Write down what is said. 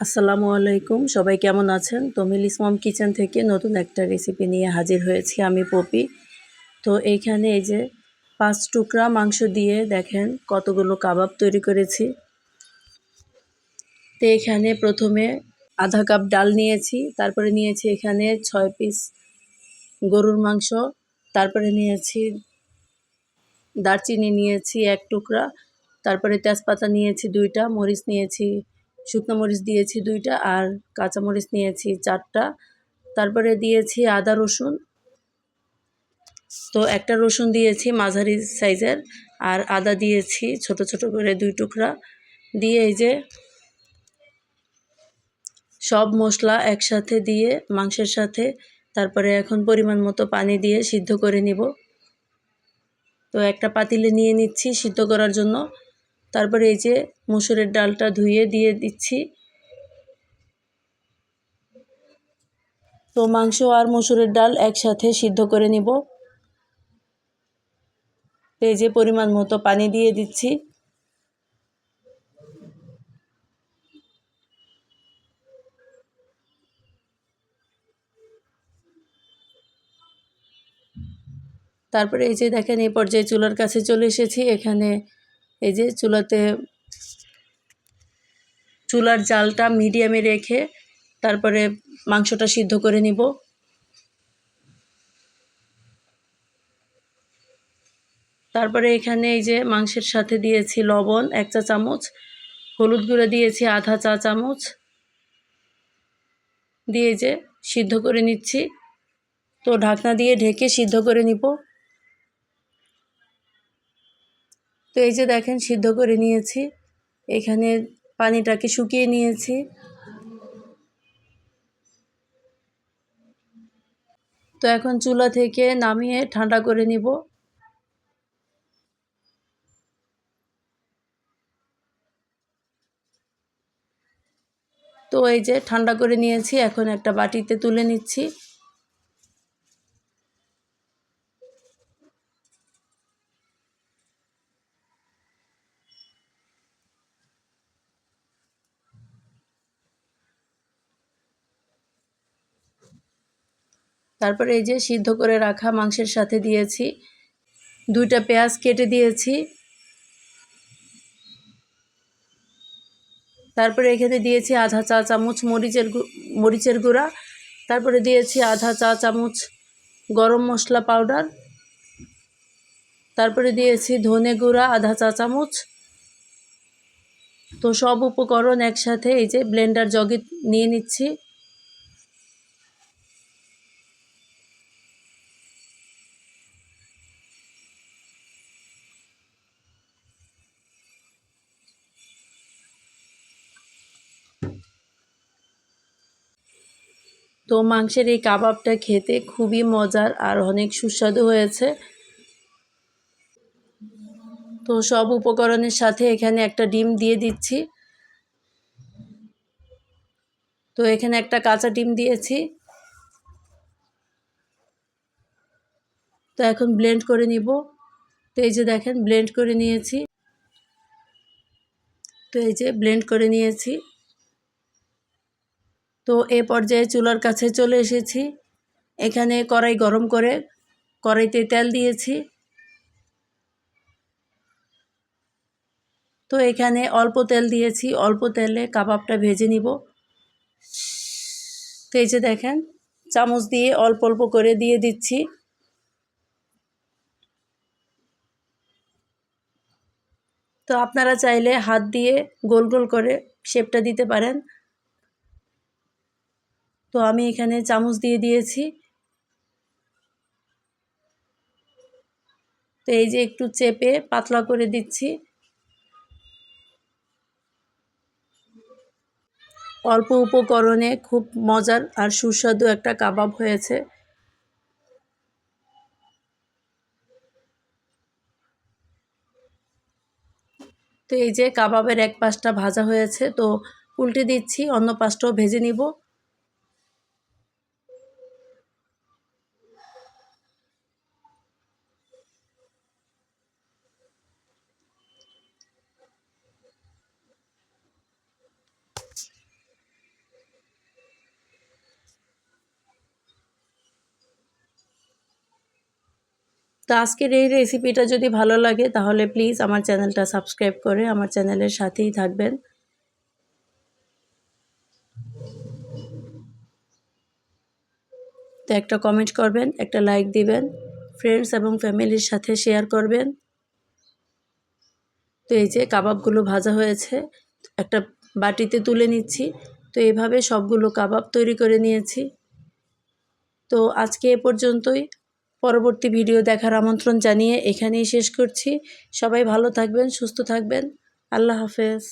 আসসালামু আলাইকুম। সবাই কেমন আছেন? তো মিলিস মম কিচেন থেকে নতুন একটা রেসিপি নিয়ে হাজির হয়েছি আমি পপি। তো এইখানে এই যে পাঁচ টুকরা মাংস দিয়ে দেখেন কতগুলো কাবাব তৈরি করেছি। তো এখানে প্রথমে আধা কাপ ডাল নিয়েছি, তারপরে নিয়েছি এখানে ছয় পিস গরুর মাংস, তারপরে নিয়েছি দারচিনি নিয়েছি এক টুকরা, তারপরে তেজপাতা নিয়েছি দুইটা, মরিচ নিয়েছি শুকনো মরিচ দিয়েছি দুইটা আর কাঁচা মরিচ নিয়েছি চারটা। তারপরে দিয়েছি আদা, রসুন। তো একটা রসুন দিয়েছি মাঝারি সাইজের আর আদা দিয়েছি ছোট ছোট করে দুই টুকরা। দিয়ে এই যে সব মশলা একসাথে দিয়ে মাংসের সাথে তারপরে এখন পরিমাণ মতো পানি দিয়ে সিদ্ধ করে নিব। তো একটা পাতিলে নিয়ে নিচ্ছি সিদ্ধ করার জন্য। তারপরে এই যে মুসুরের ডালটা ধুয়ে দিয়ে দিচ্ছি। তো মাংস আর মুসুরের ডাল একসাথে সিদ্ধ করে নিব। এই যে পরিমাণ মতো পানি দিয়ে দিচ্ছি। তারপরে এই যে দেখেন এই পর্যায়ে চুলার কাছে চলে এসেছি। এখানে এই যে চুলাতে চুলার জালটা মিডিয়ামে রেখে তারপরে মাংসটা সিদ্ধ করে নিব। তারপরে এখানে এই যে মাংসের সাথে দিয়েছি লবণ, এক চা চামচ, হলুদ গুঁড়ো দিয়েছি আধা চা চামচ। দিয়ে যে সিদ্ধ করে নিচ্ছি। তো ঢাকনা দিয়ে ঢেকে সিদ্ধ করে নিব। তো এই যে দেখেন, সিদ্ধ করে নিয়েছি। এখানে পানিটাকে শুকিয়ে নিয়েছি। তো এখন চুলা থেকে নামিয়ে ঠান্ডা করে নিব। তো এই যে ঠান্ডা করে নিয়েছি, এখন একটা বাটিতে তুলে নিচ্ছি। তারপরে এই যে সিদ্ধ করে রাখা মাংসের সাথে দিয়েছি। দুইটা পেঁয়াজ কেটে দিয়েছি। তারপরে এখানে দিয়েছি আধা চা চামচ মরিচের মরিচের গুঁড়া। তারপরে দিয়েছি আধা চা চামচ গরম মশলা পাউডার। তারপরে দিয়েছি ধনে গুঁড়া আধা চা চামচ। তো সব উপকরণ একসাথে এই যে ব্লেন্ডার জগে নিয়ে নিচ্ছি। তো মাংসের এই কাবাবটা খেতে খুবই মজার আর অনেক সুস্বাদু হয়েছে। তো সব উপকরণের সাথে এখানে একটা ডিম দিয়ে দিচ্ছি। তো এখানে একটা কাঁচা ডিম দিয়েছি। তো এখন ব্লেন্ড করে নিব। তো এই যে দেখেন, ব্লেন্ড করে নিয়েছি। তো এই যে ব্লেন্ড করে নিয়েছি। তো এ পর্যায়ে চুলার কাছে চলে এসেছি। এখানে কড়াই গরম করে কড়াইতে তেল দিয়েছি। তো এখানে অল্প তেল দিয়েছি, অল্প তেলে কাবাবটা ভেজে নিব। তো এই যে দেখেন, চামচ দিয়ে অল্প অল্প করে দিয়ে দিচ্ছি। তো আপনারা চাইলে হাত দিয়ে গোল গোল করে শেপটা দিতে পারেন। তো আমি এখানে চামচ দিয়ে দিয়েছি। তো এই যে একটু চেপে পাতলা করে দিচ্ছি। অল্প উপকরণে খুব মজার আর সুস্বাদু একটা কাবাব হয়েছে। তো এই যে কাবাবের এক পাশটা ভাজা হয়েছে, তো উল্টে দিচ্ছি, অন্য পাশটাও ভেজে নিব। তো আজকের এই রেসিপিটা যদি ভালো লাগে, তাহলে প্লিজ আমার চ্যানেলটা সাবস্ক্রাইব করে আমার চ্যানেলের সাথেই থাকবেন। তো একটা কমেন্ট করবেন, একটা লাইক দিবেন ফ্রেন্ডস এবং ফ্যামিলির সাথে শেয়ার করবেন। তো এই যে কাবাবগুলো ভাজা হয়েছে, একটা বাটিতে তুলে নিচ্ছি। তো এইভাবে সবগুলো কাবাব তৈরি করে নিয়েছি। তো আজকে এ পর্যন্তই। পরবর্তী ভিডিও দেখার আমন্ত্রণ জানিয়ে এখানেই শেষ করছি। সবাই ভালো থাকবেন, সুস্থ থাকবেন। আল্লাহ হাফেজ।